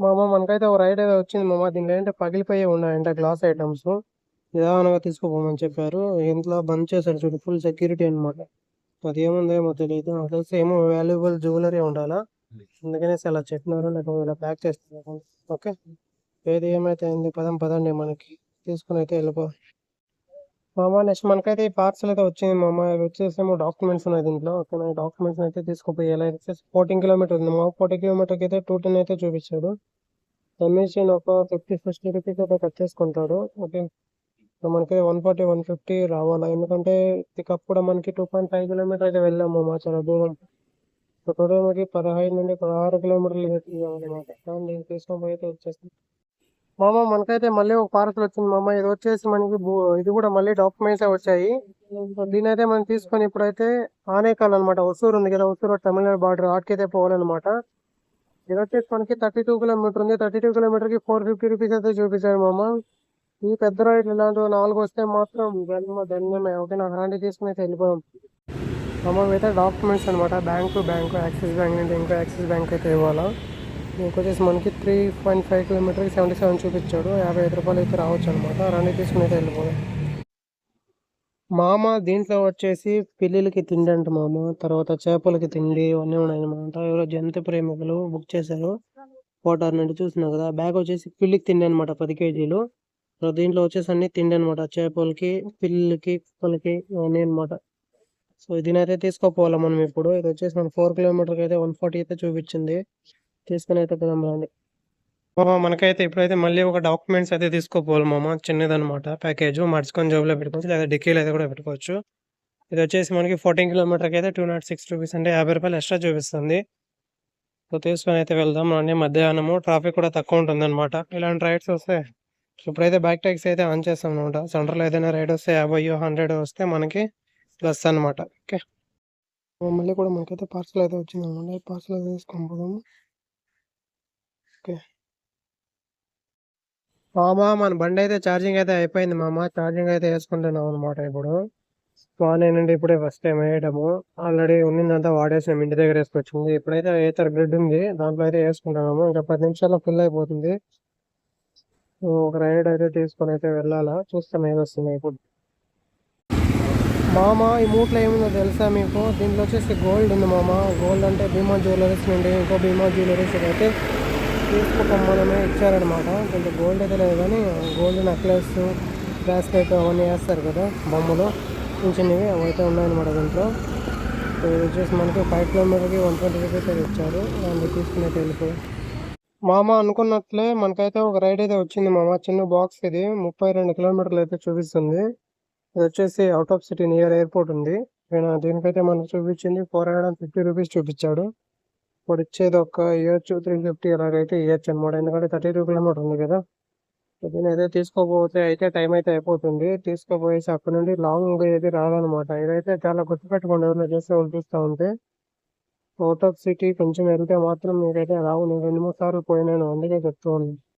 మామ మనకైతే ఒక రైడ్ అయితే వచ్చింది మామ దీనిలో ఏంటంటే పగిలిపోయి ఉన్నాయంట గ్లాస్ ఐటమ్స్ నిదానంగా తీసుకుపోమని చెప్పారు. ఇంట్లో బంద్ చేశారు చూడు ఫుల్ సెక్యూరిటీ అనమాట అది ఏముందేమో తెలియదు నాకు తెలిసి ఏమో వాల్యుబుల్ జ్యువెలరీ ఉండాలా? అందుకనేసి అలా చెప్పినారు. లేకపోతే ఇలా ప్యాక్ చేస్తున్నారు. ఓకే? ఏది ఏమైతే అయింది పదం పదండి మనకి. తీసుకుని అయితే వెళ్ళిపో మామ నెక్స్ట్ మనకైతే ఈ పార్సల్ అయితే వచ్చింది మామ. ఇది వచ్చేసేమో డాక్యుమెంట్స్ ఉన్నాయి దీంట్లో. ఓకే డాక్యుమెంట్స్ అయితే తీసుకుపోయి ఎలా ఫోర్టీన్ కిలోమీటర్ ఉంది మా ఫోర్టీ కిలోమీటర్కి అయితే టూ టెన్ అయితే చూపించాడు. ఎంఎస్సీ ఒక ఫిఫ్టీ ఫిఫ్టీ రూపీస్ అయితే కట్ చేసుకుంటాడు. ఓకే సో మనకి వన్ ఫార్టీ వన్ ఫిఫ్టీ రావాలా? ఎందుకంటే పికప్ కూడా మనకి టూ పాయింట్ ఫైవ్ కిలోమీటర్ అయితే వెళ్ళాము మా చాలా దూరం. సో టోటల్ మనకి పదహైదు నుండి పదహారు కిలోమీటర్లు అనమాట నేను తీసుకొని పోయి అయితే వచ్చేస్తాను మామ మనకైతే మళ్ళీ ఒక పార్సల్ వచ్చింది మామ. ఇది వచ్చేసి మనకి ఇది కూడా మళ్ళీ డాక్యుమెంట్స్ వచ్చాయి. దీని అయితే మనం తీసుకొని ఇప్పుడైతే ఆనేకాల్ అనమాట ఒసూరు ఉంది కదా ఒసూరు తమిళనాడు బార్డర్ ఆటకైతే పోవాలన్నమాట. ఇది వచ్చేసి మనకి థర్టీ టూ కిలోమీటర్ ఉంది. థర్టీ టూ కిలోమీటర్కి ఫోర్ ఫిఫ్టీ రూపీస్ అయితే చూపించారు మామ. ఈ పెద్ద రైట్లు ఇలాంటివి నాలుగు వస్తే మాత్రం జన్మ ధన్యమే. ఓకే నాకు అలాంటివి తీసుకుని అయితే వెళ్ళిపోయాం మామ అయితే డాక్యుమెంట్స్ అనమాట బ్యాంకు బ్యాంకు యాక్సిస్ బ్యాంక్ నుండి ఇంకా యాక్సిస్ బ్యాంక్ అయితే ఇవ్వాలా. ఇంకొచ్చేసి వచ్చేసి మనకి త్రీ పాయింట్ ఫైవ్ కిలోమీటర్కి సెవెంటీ సెవెన్ చూపించాడు. యాభై ఐదు రూపాయలు అయితే రావచ్చు అనమాట రండి తీసుకుని అయితే వెళ్ళిపోయాం మామ దీంట్లో వచ్చేసి పిల్లిలకి తిండి అంట మామ. తర్వాత చేపలకి తిండి ఇవన్నీ ఉన్నాయన్నమాట. ఎవరో జంతు ప్రేమికులు బుక్ చేశారు. కోటార్ నుండి చూస్తున్నావు కదా. బ్యాగ్ వచ్చేసి పిల్లికి తిండి అనమాట పది కేజీలు. దీంట్లో వచ్చేసి అన్ని తిండి అనమాట చేపలకి పిల్లికి కుక్కలకి ఇవన్నీ అనమాట సో దీనైతే తీసుకోపోవాలి మనం ఇప్పుడు. ఇది వచ్చేసి మనం ఫోర్ కిలోమీటర్కి అయితే వన్ ఫార్టీ అయితే చూపించింది. తీసుకుని అయితే పోదాం రండి మామ మనకైతే ఇప్పుడైతే మళ్ళీ ఒక డాక్యుమెంట్స్ అయితే తీసుకోపోవాలి మామ. చిన్నదనమాట ప్యాకేజ్ మర్చుకొని లో పెట్టుకోవచ్చు. లేదా డిక్కీలో అయితే కూడా పెట్టుకోవచ్చు. ఇది వచ్చేసి మనకి ఫోర్టీన్ కిలోమీటర్కి అయితే టూ నాట్ సిక్స్ రూపీస్ అంటే యాభై రూపాయలు ఎక్స్ట్రా చూపిస్తుంది. సో తీసుకొని అయితే వెళ్దాం రండి. మధ్యాహ్నము ట్రాఫిక్ కూడా తక్కువ ఉంటుంది అనమాట ఇలాంటి రైడ్స్ వస్తే ఇప్పుడైతే బ్యాక్ ట్యాక్సీ అయితే ఆన్ చేస్తాం అనమాట. సెంటర్లో ఏదైనా రైడ్ వస్తే యాభై హండ్రెడ్ వస్తే మనకి ప్లస్ అనమాట ఓకే. మళ్ళీ కూడా మనకైతే పార్సల్ అయితే వచ్చింది అనమాట పార్సల్ అయితే తీసుకొని పోదాము. ఓకే. మామ మన బండి అయితే ఛార్జింగ్ అయితే అయిపోయింది మామ. ఛార్జింగ్ అయితే వేసుకుంటున్నాం అనమాట ఇప్పుడు. స్పాన్ నుండి ఇప్పుడే ఫస్ట్ టైం వేయడము. ఆల్రెడీ ఉన్నిందంతా వాడేసినాం ఇంటి దగ్గర వేసుకొచ్చింది. ఇప్పుడైతే ఏతర్ గ్రిడ్ ఉంది దాంట్లో అయితే వేసుకుంటున్నాము. ఇంకా పది నిమిషాల్లో ఫుల్ అయిపోతుంది. ఒక రైడ్ అయితే తీసుకొని అయితే వెళ్ళాలా? చూస్తాం ఏది వస్తుంది ఇప్పుడు. మామ ఈ మూట్లో ఏముందో తెలుసా మీకు? దీంట్లో వచ్చేసి గోల్డ్ ఉంది మామ. గోల్డ్ అంటే భీమా జ్యువెలరీస్ నుండి ఇంకో భీమా జ్యువెలరీస్ అయితే తీసుకోమనమే ఇచ్చారనమాట కొంచెం గోల్డ్ అయితే లేదు కానీ గోల్డ్ నెక్లెస్ బ్రాస్లెట్ అవన్నీ వేస్తారు కదా బొమ్మలు. చిన్న చిన్నవి అవైతే ఉన్నాయన్నమాట దీంట్లో. ఇది వచ్చేసి మనకి ఫైవ్ కిలోమీటర్కి వన్ ట్వంటీ రూపీస్ అయితే ఇచ్చారు. దాన్ని తీసుకునే తెలుపు. మామ అనుకున్నట్లే మనకైతే ఒక రైడ్ అయితే వచ్చింది మామ. చిన్న బాక్స్ ఇది. ముప్పై రెండు కిలోమీటర్లు అయితే చూపిస్తుంది. ఇది వచ్చేసి out of city near airport ఉంది. దీనికైతే మనకు చూపించింది. Four hundred and fifty rupees చూపించాడు. ఇప్పుడు ఇచ్చేది ఒక ఇయర్చు త్రీ ఫిఫ్టీ అలాగైతే ఇవ్వచ్చు అనమాట ఎందుకంటే థర్టీ టూ కిలోమీటర్ ఉంది కదా. నేను అయితే తీసుకోపోతే అయితే టైం అయితే అయిపోతుంది. తీసుకోపోయేసి అక్కడ నుండి లాంగ్ అయితే రాదనమాట ఇదైతే చాలా గుర్తుపెట్టుకోండి. ఎవరైనా చేస్తే వాళ్ళు చూస్తూ ఉంటే అవుట్ ఆఫ్ సిటీ కొంచెం వెళ్తే మాత్రం మీకైతే రావు. నేను రెండు మూడు సార్లు పోయినాను. అందుకే చెప్తూ ఉన్నాను.